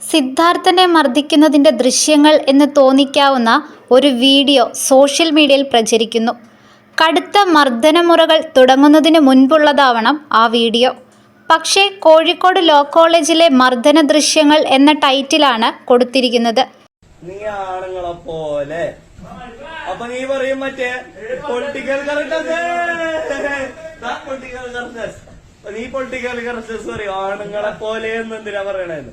സിദ്ധാർത്ഥനെ മർദ്ദിക്കുന്നതിന്റെ ദൃശ്യങ്ങൾ എന്ന് തോന്നിക്കാവുന്ന ഒരു വീഡിയോ സോഷ്യൽ മീഡിയയിൽ പ്രചരിക്കുന്നു. കടുത്ത മർദ്ദനമുറകൾ തുടങ്ങുന്നതിന് മുൻപുള്ളതാവണം ആ വീഡിയോ. പക്ഷേ കോഴിക്കോട് ലോ കോളേജിലെ മർദ്ദന ദൃശ്യങ്ങൾ എന്ന ടൈറ്റിലാണ് കൊടുത്തിരിക്കുന്നത്. നീ പോലെ. നീ പറയും മറ്റേ പൊളിറ്റിക്കൽ കറക്റ്റ്നസ് നീ പൊളിറ്റിക്കൽ ആണുങ്ങളെ പോലെ എന്ന് എന്തിനാ പറയണേന്ന്?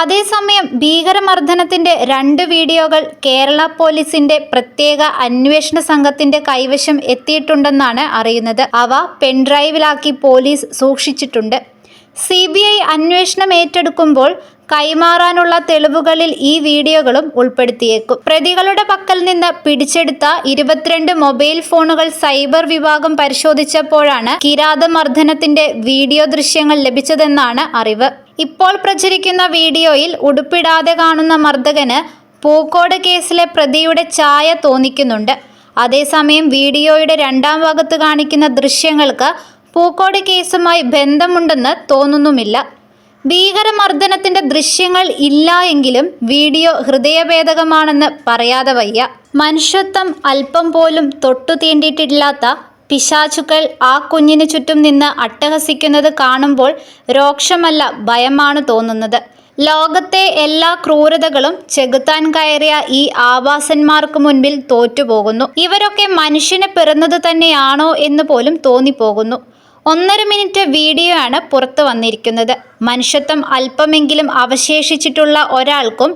അതേസമയം ഭീകരമർദ്ദനത്തിന്റെ രണ്ട് വീഡിയോകൾ കേരള പോലീസിന്റെ പ്രത്യേക അന്വേഷണ സംഘത്തിന്റെ കൈവശം എത്തിയിട്ടുണ്ടെന്നാണ് അറിയുന്നത്. അവ പെൻഡ്രൈവിലാക്കി പോലീസ് സൂക്ഷിച്ചിട്ടുണ്ട്. സി ബി ഐ അന്വേഷണം ഏറ്റെടുക്കുമ്പോൾ കൈമാറാനുള്ള തെളിവുകളിൽ ഈ വീഡിയോകളും ഉൾപ്പെടുത്തിയേക്കും. പ്രതികളുടെ പക്കൽ നിന്ന് പിടിച്ചെടുത്ത ഇരുപത്തിരണ്ട് മൊബൈൽ ഫോണുകൾ സൈബർ വിഭാഗം പരിശോധിച്ചപ്പോഴാണ് കിരാതമർദ്ദനത്തിന്റെ വീഡിയോ ദൃശ്യങ്ങൾ ലഭിച്ചതെന്നാണ് അറിവ്. ഇപ്പോൾ പ്രചരിക്കുന്ന വീഡിയോയിൽ ഉടുപ്പിടാതെ കാണുന്ന മർദ്ദകന് പൂക്കോട് കേസിലെ പ്രതിയുടെ ഛായ തോന്നിക്കുന്നുണ്ട്. അതേസമയം വീഡിയോയുടെ രണ്ടാം ഭാഗത്ത് കാണിക്കുന്ന ദൃശ്യങ്ങൾക്ക് പൂക്കോട് കേസുമായി ബന്ധമുണ്ടെന്ന് തോന്നുന്നുമില്ല. ഭീകരമർദ്ദനത്തിന്റെ ദൃശ്യങ്ങൾ ഇല്ല എങ്കിലും വീഡിയോ ഹൃദയഭേദകമാണെന്ന് പറയാതെ വയ്യ. മനുഷ്യത്വം അല്പം പോലും തൊട്ടു തീണ്ടിയിട്ടില്ലാത്ത പിശാചുക്കൾ ആ കുഞ്ഞിന് ചുറ്റും നിന്ന് അട്ടഹസിക്കുന്നത് കാണുമ്പോൾ രോക്ഷമല്ല ഭയമാണ് തോന്നുന്നത്. ലോകത്തെ എല്ലാ ക്രൂരതകളും ചെകുത്താൻ കയറിയ ഈ ആവാസന്മാർക്ക് മുൻപിൽ തോറ്റുപോകുന്നു. ഇവരൊക്കെ മനുഷ്യനെ പിറന്നത് തന്നെയാണോ എന്ന് പോലും തോന്നിപ്പോകുന്നു. ഒന്നര മിനിറ്റ് വീഡിയോ ആണ് പുറത്തു വന്നിരിക്കുന്നത്. മനുഷ്യത്വം അല്പമെങ്കിലും അവശേഷിച്ചിട്ടുള്ള ഒരാൾക്കും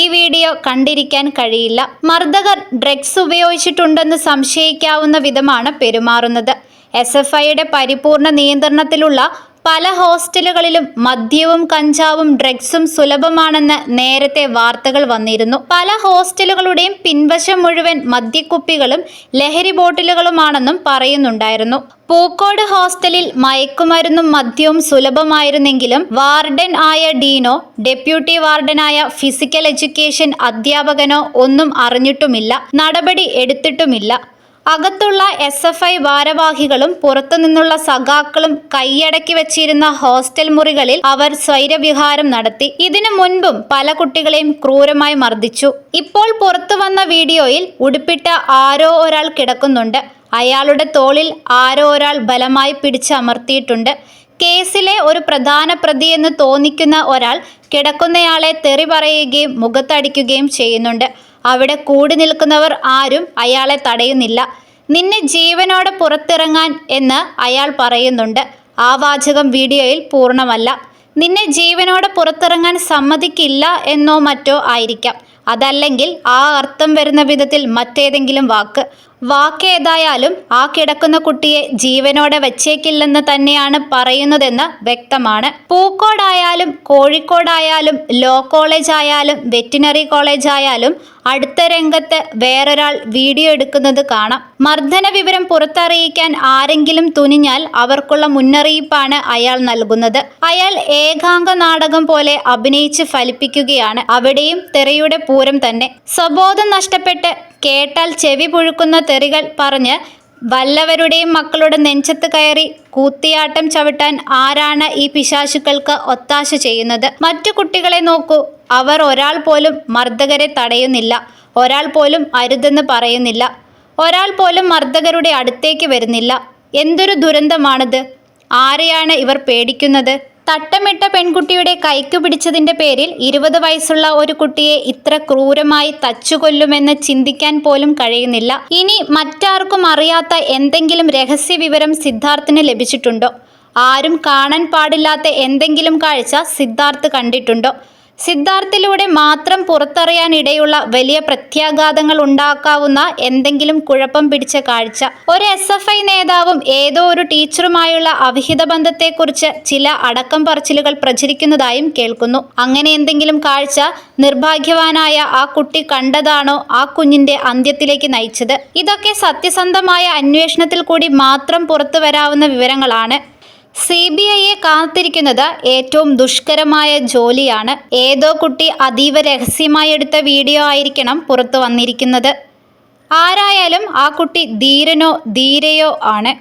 ഈ വീഡിയോ കണ്ടിരിക്കാൻ കഴിയില്ല. മർദ്ദകർ ഡ്രഗ്സ് ഉപയോഗിച്ചിട്ടുണ്ടെന്ന് സംശയിക്കാവുന്ന വിധമാണ് പെരുമാറുന്നത്. എസ് എഫ് ഐയുടെ പരിപൂർണ നിയന്ത്രണത്തിലുള്ള പല ഹോസ്റ്റലുകളിലും മദ്യവും കഞ്ചാവും ഡ്രഗ്സും സുലഭമാണെന്ന് നേരത്തെ വാർത്തകൾ വന്നിരുന്നു. പല ഹോസ്റ്റലുകളുടെയും പിൻവശം മുഴുവൻ മദ്യക്കുപ്പികളും ലഹരി ബോട്ടിലുകളുമാണെന്നും പറയുന്നുണ്ടായിരുന്നു. പൂക്കോട് ഹോസ്റ്റലിൽ മയക്കുമരുന്നും മദ്യവും സുലഭമായിരുന്നെങ്കിലും വാർഡൻ ആയ ഡീനോ ഡെപ്യൂട്ടി വാർഡനായ ഫിസിക്കൽ എഡ്യൂക്കേഷൻ അധ്യാപകനോ ഒന്നും അറിഞ്ഞിട്ടുമില്ല. നടപടി എടുത്തിട്ടുമില്ല. അകത്തുള്ള എസ് എഫ് ഐ ഭാരവാഹികളും പുറത്തുനിന്നുള്ള സഖാക്കളും കൈയടക്കി വച്ചിരുന്ന ഹോസ്റ്റൽ മുറികളിൽ അവർ സ്വൈരവിഹാരം നടത്തി. ഇതിനു മുൻപും പല കുട്ടികളെയും ക്രൂരമായി മർദ്ദിച്ചു. ഇപ്പോൾ പുറത്തു വന്ന വീഡിയോയിൽ ഉടുപ്പിട്ട ആരോ ഒരാൾ കിടക്കുന്നുണ്ട്. അയാളുടെ തോളിൽ ആരോ ഒരാൾ ബലമായി പിടിച്ചമർത്തിയിട്ടുണ്ട്. കേസിലെ ഒരു പ്രധാന പ്രതി എന്ന് തോന്നിക്കുന്ന ഒരാൾ കിടക്കുന്നയാളെ തെറി പറയുകയും മുഖത്തടിക്കുകയും ചെയ്യുന്നുണ്ട്. അവിടെ കൂടി നിൽക്കുന്നവർ ആരും അയാളെ തടയുന്നില്ല. നിന്നെ ജീവനോടെ പുറത്തിറങ്ങാൻ എന്ന് അയാൾ പറയുന്നുണ്ട്. ആ വാചകം വീഡിയോയിൽ പൂർണമല്ല. നിന്നെ ജീവനോടെ പുറത്തിറങ്ങാൻ സമ്മതിക്കില്ല എന്നോ മറ്റോ ആയിരിക്കാം. അതല്ലെങ്കിൽ ആ അർത്ഥം വരുന്ന വിധത്തിൽ മറ്റേതെങ്കിലും വാക്ക്. വാക്ക് ഏതായാലും ആ കിടക്കുന്ന കുട്ടിയെ ജീവനോടെ വച്ചേക്കില്ലെന്ന് തന്നെയാണ് പറയുന്നതെന്ന് വ്യക്തമാണ്. പൂക്കോടായാലും കോഴിക്കോടായാലും ലോ കോളേജ് ആയാലും വെറ്റിനറി കോളേജ് ആയാലും അടുത്ത രംഗത്ത് വേറൊരാൾ വീഡിയോ എടുക്കുന്നത് കാണാം. മർദ്ദന വിവരം പുറത്തറിയിക്കാൻ ആരെങ്കിലും തുനിഞ്ഞാൽ അവർക്കുള്ള മുന്നറിയിപ്പാണ് അയാൾ നൽകുന്നത്. അയാൾ ഏകാംഗ നാടകം പോലെ അഭിനയിച്ച് ഫലിപ്പിക്കുകയാണ്. അവിടെയും തെറിയുടെ പൂരം തന്നെ. സ്വബോധം നഷ്ടപ്പെട്ട് കേട്ടാൽ ചെവി പുഴുക്കുന്ന തെറികൾ പറഞ്ഞ് വല്ലവരുടെയും മക്കളുടെ നെഞ്ചത്ത് കയറി കൂത്തിയാട്ടം ചവിട്ടാൻ ആരാണ് ഈ പിശാശുക്കൾക്ക് ഒത്താശ ചെയ്യുന്നത്? മറ്റു കുട്ടികളെ നോക്കൂ. അവർ ഒരാൾ പോലും മർദ്ദകരെ തടയുന്നില്ല. ഒരാൾ പോലും അരുതെന്ന് പറയുന്നില്ല. ഒരാൾ പോലും മർദ്ദകരുടെ അടുത്തേക്ക് വരുന്നില്ല. എന്തൊരു ദുരന്തമാണിത്? ആരെയാണ് ഇവർ പേടിക്കുന്നത്? തട്ടമിട്ട പെൺകുട്ടിയുടെ കൈക്കു പിടിച്ചതിന്റെ പേരിൽ ഇരുപത് വയസ്സുള്ള ഒരു കുട്ടിയെ ഇത്ര ക്രൂരമായി തച്ചുകൊല്ലുമെന്ന് ചിന്തിക്കാൻ പോലും കഴിയുന്നില്ല. ഇനി മറ്റാർക്കും അറിയാത്ത എന്തെങ്കിലും രഹസ്യ വിവരം സിദ്ധാർത്ഥിന് ലഭിച്ചിട്ടുണ്ടോ? ആരും കാണാൻ പാടില്ലാത്ത എന്തെങ്കിലും കാഴ്ച സിദ്ധാർത്ഥ് കണ്ടിട്ടുണ്ടോ? സിദ്ധാർത്ഥിലൂടെ മാത്രം പുറത്തറിയാനിടയുള്ള വലിയ പ്രത്യാഘാതങ്ങൾ ഉണ്ടാക്കാവുന്ന എന്തെങ്കിലും കുഴപ്പം പിടിച്ച കാഴ്ച. ഒരു എസ് എഫ് ഐ നേതാവും ഏതോ ഒരു ടീച്ചറുമായുള്ള അവിഹിത ബന്ധത്തെക്കുറിച്ച് ചില അടക്കം പറച്ചിലുകൾ പ്രചരിക്കുന്നതായും കേൾക്കുന്നു. അങ്ങനെ എന്തെങ്കിലും കാഴ്ച നിർഭാഗ്യവാനായ ആ കുട്ടി കണ്ടതാണോ ആ കുഞ്ഞിന്റെ അന്ത്യത്തിലേക്ക് നയിച്ചത്? ഇതൊക്കെ സത്യസന്ധമായ അന്വേഷണത്തിൽ കൂടി മാത്രം പുറത്തു വരാവുന്ന വിവരങ്ങളാണ്. സി ബി ഐയെ കാത്തിരിക്കുന്നത് ഏറ്റവും ദുഷ്കരമായ ജോലിയാണ്. ഏതോ കുട്ടി അതീവ രഹസ്യമായി എടുത്ത വീഡിയോ ആയിരിക്കണം പുറത്തു വന്നിരിക്കുന്നത്. ആരായാലും ആ കുട്ടി ധീരനോ ധീരയോ ആണ്.